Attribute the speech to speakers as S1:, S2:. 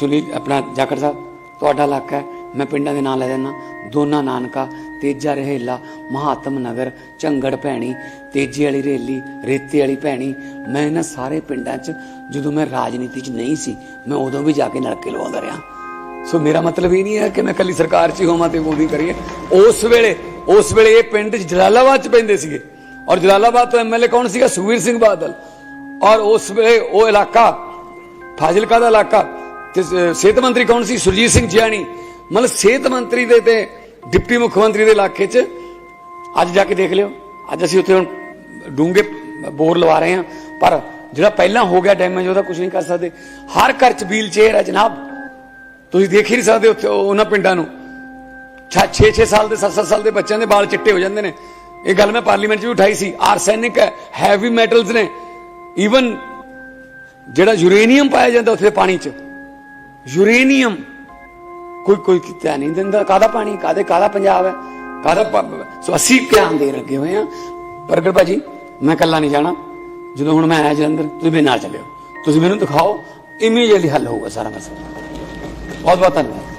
S1: ਸੁਨੀਲ, ਆਪਣਾ ਜਾਖੜ ਸਾਹਿਬ, ਤੁਹਾਡਾ ਇਲਾਕਾ ਹੈ, ਮੈਂ ਪਿੰਡਾਂ ਦੇ ਨਾਂ ਲੈ ਦਿੰਦਾ। ਦੋਨਾ ਨਾਨਕਾ, ਤੇਜਾ ਰਹੇਲਾ, ਮਹਾਤਮ ਨਗਰ, ਝੰਗੜ ਭੈਣੀ, ਤੇਜ਼ੀ ਵਾਲੀ ਰੇਲੀ, ਰੇਤੇ ਵਾਲੀ ਭੈਣੀ। ਮੈਂ ਇਹਨਾਂ ਸਾਰੇ ਪਿੰਡਾਂ 'ਚ ਜਦੋਂ ਮੈਂ ਰਾਜਨੀਤੀ 'ਚ ਨਹੀਂ ਸੀ, ਮੈਂ ਉਦੋਂ ਵੀ ਜਾ ਕੇ ਨਲਕੇ ਲਵਾਉਂਦਾ ਰਿਹਾ। ਸੋ ਮੇਰਾ ਮਤਲਬ ਇਹ ਨਹੀਂ ਹੈ ਕਿ ਮੈਂ ਕੱਲੀ ਸਰਕਾਰ 'ਚ ਹੀ ਹੋਵਾਂ ਤੇ ਮੋਦੀ ਕਰੀਏ। ਉਸ ਵੇਲੇ ਉਸ ਵੇਲੇ ਇਹ ਪਿੰਡ ਜਲਾਲਾਬਾਦ 'ਚ ਪੈਂਦੇ ਸੀਗੇ। ਔਰ ਜਲਾਲਾਬਾਦ ਤੋਂ ਐਮਐਲਏ ਕੌਣ ਸੀਗਾ? ਸੁਖਵੀਰ ਸਿੰਘ ਬਾਦਲ। ਔਰ ਉਸ ਵੇਲੇ ਉਹ ਇਲਾਕਾ, ਫਾਜ਼ਿਲਕਾ ਦਾ ਇਲਾਕਾ ਤੇ ਸਿਹਤ ਮੰਤਰੀ ਕੌਣ ਸੀ? ਸੁਰਜੀਤ ਸਿੰਘ ਜਿਆਣੀ। ਮਤਲਬ ਸਿਹਤ ਮੰਤਰੀ ਦੇ ਤੇ ਡਿਪਟੀ ਮੁੱਖ ਮੰਤਰੀ ਦੇ ਇਲਾਕੇ 'ਚ ਅੱਜ ਜਾ ਕੇ ਦੇਖ ਲਿਓ। ਅੱਜ ਅਸੀਂ ਉੱਥੇ ਹੁਣ ਡੂੰਗੇ ਬੋਰ ਲਵਾ ਰਹੇ ਹਾਂ। ਪਰ ਜਿਹੜਾ ਪਹਿਲਾਂ ਹੋ ਗਿਆ ਡੈਮੇਜ, ਉਹਦਾ ਕੁਝ ਨਹੀਂ ਕਰ ਸਕਦੇ। ਹਰ ਘਰ 'ਚ ਵੀਲ ਚੇਅਰ ਹੈ ਜਨਾਬ। ਤੁਸੀਂ ਦੇਖ ਹੀ ਨਹੀਂ ਸਕਦੇ ਉੱਥੇ ਉਹਨਾਂ ਪਿੰਡਾਂ ਨੂੰ। 6-6 ਸਾਲ ਦੇ 7-7 ਸਾਲ ਦੇ ਬੱਚਿਆਂ ਦੇ ਵਾਲ ਚਿੱਟੇ ਹੋ ਜਾਂਦੇ ਨੇ। ਇਹ ਗੱਲ ਮੈਂ ਪਾਰਲੀਮੈਂਟ 'ਚ ਵੀ ਉਠਾਈ ਸੀ। ਆਰਸੈਨਿਕ ਹੈ, ਹੈਵੀ ਮੈਟਲਸ ਨੇ। ਈਵਨ ਜਿਹੜਾ ਯੂਰੇਨੀਅਮ ਪਾਇਆ ਜਾਂਦਾ ਉੱਥੇ ਪਾਣੀ 'ਚ। ਯੂਰੇਨੀਅਮ। ਕੋਈ ਕੋਈ ਕਿਤੇ ਨਹੀਂ ਦਿੰਦਾ। ਕਾਦਾ ਪਾਣੀ? ਕਾਦੇ ਕਾਦਾ ਪੰਜਾਬ ਹੈ? ਕਾਦਾ ਸੋ ਅਸੀਂ ਧਿਆਨ ਦੇ ਲੱਗੇ ਹੋਏ ਆ ਪ੍ਰਗਟ ਭਾਜੀ, ਮੈਂ ਇਕੱਲਾ ਨਹੀਂ ਜਾਣਾ। ਜਦੋਂ ਹੁਣ ਮੈਂ ਆਇਆ ਜਲੰਧਰ, ਤੁਸੀਂ ਮੇਰੇ ਨਾਲ ਚੱਲਿਓ। ਤੁਸੀਂ ਮੈਨੂੰ ਦਿਖਾਓ। ਇਮੀਡੀਏਟਲੀ ਹੱਲ ਹੋਊਗਾ ਸਾਰਾ ਮਸਲਾ। ਬਹੁਤ ਬਹੁਤ ਧੰਨਵਾਦ।